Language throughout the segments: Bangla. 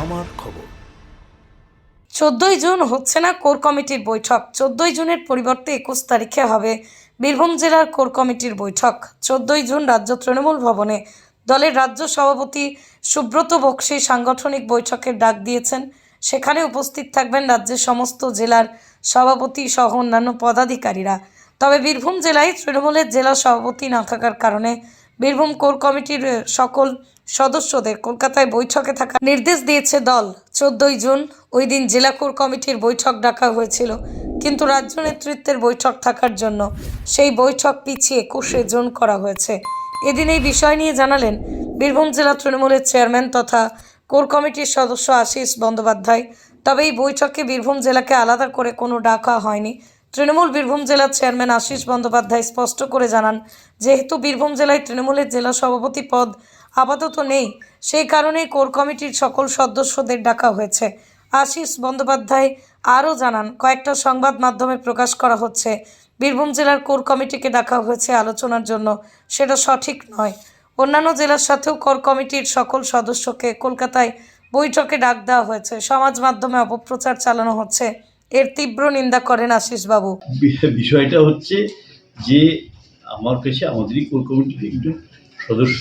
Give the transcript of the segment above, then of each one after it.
আমার খবর। চোদ্দই জুন হচ্ছে না কোর কমিটির বৈঠক। চোদ্দই জুনের পরিবর্তে একুশ তারিখে হবে বীরভূম জেলার কোর কমিটির বৈঠক। চোদ্দই জুন রাজ্য তৃণমূল ভবনে দলের রাজ্য সভাপতি সুব্রত বক্সী সাংগঠনিক বৈঠকের ডাক দিয়েছেন। সেখানে উপস্থিত থাকবেন রাজ্যের সমস্ত জেলার সভাপতি সহ অন্যান্য পদাধিকারীরা। তবে বীরভূম জেলায় তৃণমূলের জেলা সভাপতি না থাকার কারণে বীরভূম কোর কমিটির সকল সদস্যদের কলকাতায় বৈঠকে থাকার নির্দেশ দিয়েছে দল। চোদ্দই জুন ওই দিন জেলা কোর কমিটির বৈঠক ডাকা হয়েছিল, কিন্তু রাজ্য নেতৃত্বের বৈঠক থাকার জন্য সেই বৈঠক পিছিয়ে একুশে জুন করা হয়েছে। এদিন এই বিষয় নিয়ে জানালেন বীরভূম জেলা তৃণমূলের চেয়ারম্যান তথা কোর কমিটির সদস্য আশিস বন্দ্যোপাধ্যায়। তবে এই বৈঠকে বীরভূম জেলাকে আলাদা করে কোনো ডাকা হয়নি। তৃণমূল বীরভূম জেলার চেয়ারম্যান আশিস বন্দ্যোপাধ্যায় স্পষ্ট করে জানান, যেহেতু বীরভূম জেলায় তৃণমূলের জেলা সভাপতি পদ আপাতত নেই, সেই কারণেই কোর কমিটির সকল সদস্যদের ডাকা হয়েছে। আশিস বন্দ্যোপাধ্যায় আরও জানান, কয়েকটা সংবাদ মাধ্যমে প্রকাশ করা হচ্ছে, বীরভূম জেলার কোর কমিটিকে ডাকা হয়েছে আলোচনার জন্য। সেটা সঠিক নয়। অন্যান্য জেলার সাথেও কোর কমিটির সকল সদস্যকে কলকাতায় বৈঠকে ডাক দেওয়া হয়েছে। সমাজ মাধ্যমে অপপ্রচার চালানো হচ্ছে। এর তীব্র নিন্দা করেন আশিসবাবু। বিষয়টা হচ্ছে যে আমার কাছে আমাদেরই কোর কমিটির একজন সদস্য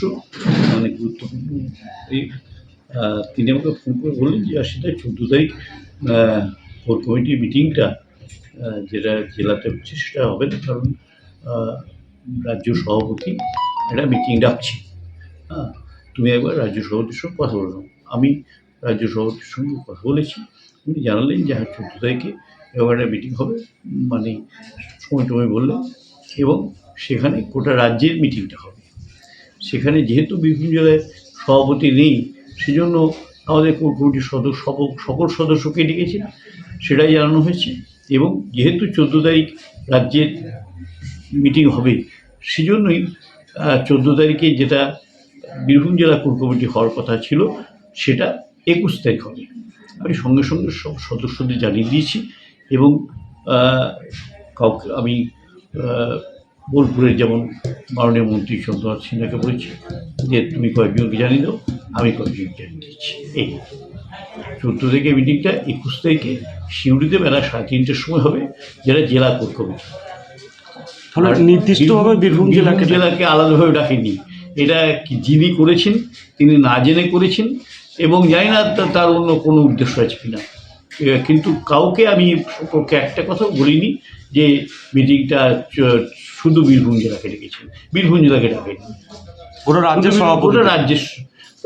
মানে গুরুত্বপূর্ণ তিনি আমাকে ফোন করে বললেন যে সেটা চোদ্দ তারিখ কোর কমিটির মিটিংটা যেটা জেলাতে হচ্ছে সেটা হবে না, কারণ রাজ্য সভাপতি একটা মিটিং ডাকছে। হ্যাঁ তুমি একবার রাজ্য সভাপতির সঙ্গে কথা বলো। আমি রাজ্য সভাপতির সঙ্গে কথা বলেছি। উনি জানালেন যে হ্যাঁ চোদ্দ তারিখে এরকম একটা মিটিং হবে। মানে সময় টময় বললেন। এবং সেখানে গোটা রাজ্যের মিটিংটা হবে। সেখানে যেহেতু বিভিন্ন জেলায় সভাপতি নেই, সেজন্য আমাদের কোর কমিটির সদস্য সকল সদস্যকে ডেকেছেন সেটাই জানানো হয়েছে। এবং যেহেতু চোদ্দ তারিখ রাজ্যের মিটিং হবে, সেজন্যই চোদ্দ তারিখে যেটা বীরভূম জেলা কোর কমিটি হওয়ার কথা ছিল, সেটা একুশ তারিখ হবে। আমি সঙ্গে সঙ্গে সব সদস্যদের জানিয়ে দিয়েছি এবং কাউকে আমি বোলপুরের যেমন মাননীয় মন্ত্রী চন্দ্রনাথ সিনহাকে বলেছি যে তুমি কয়েকজনকে জানিয়ে দাও আমি কয়েকজনকে জানিয়ে দিচ্ছি। এই। চোদ্দ থেকে মিটিংটা একুশ তারিখে সিউড়িতে বেলা সাড়ে তিনটের সময় হবে যেটা জেলা কোর কমিটি। নির্দিষ্টভাবে বীরভূম জেলাকে জেলাকে আলাদাভাবে ডাকেনি। এটা যিনি করেছেন তিনি না জেনে করেছেন এবং জানি না তার অন্য কোনো উদ্দেশ্য আছে কিনা। কিন্তু কাউকে আমি পক্ষে একটা কথাও বলিনি যে মিটিংটা শুধু বীরভূম জেলাকে ডেকেছেন বীরভূম জেলাকে ডাকেনি। গোটা রাজ্যের সভাপতি গোটা রাজ্যের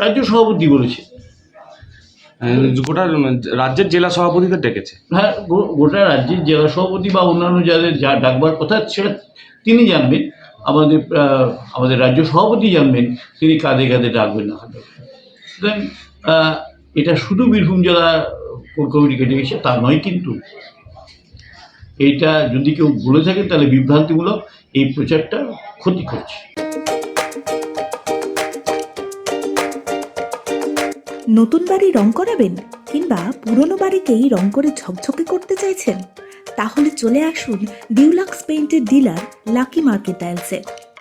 রাজ্য সভাপতি বলেছে। গোটা রাজ্যের জেলা সভাপতিদের ডেকেছে। হ্যাঁ গোটা রাজ্যের জেলা সভাপতি বা অন্যান্য যাদের যা ডাকবার কথা সেটা তিনি জানবেন। আমাদের আমাদের রাজ্য সভাপতি জানবেন তিনি কাঁধে কাঁধে ডাকবেন না। সুতরাং এটা শুধু বীরভূম জেলা কোর কমিটিকে ডেকেছে, তা নয় কিন্তু এইটা যদি কেউ বলে থাকে তাহলে বিভ্রান্তিমূলক এই প্রচারটা ক্ষতি করছে। নতুন বাড়ি রং করাবেন কিংবা পুরনো বাড়িকেই রং করে ঝকঝকে করতে চাইছেন? তাহলে চলে আসুন ডিউলাক্স পেইন্টের ডিলার লাকি মার্কেট টাইলসে।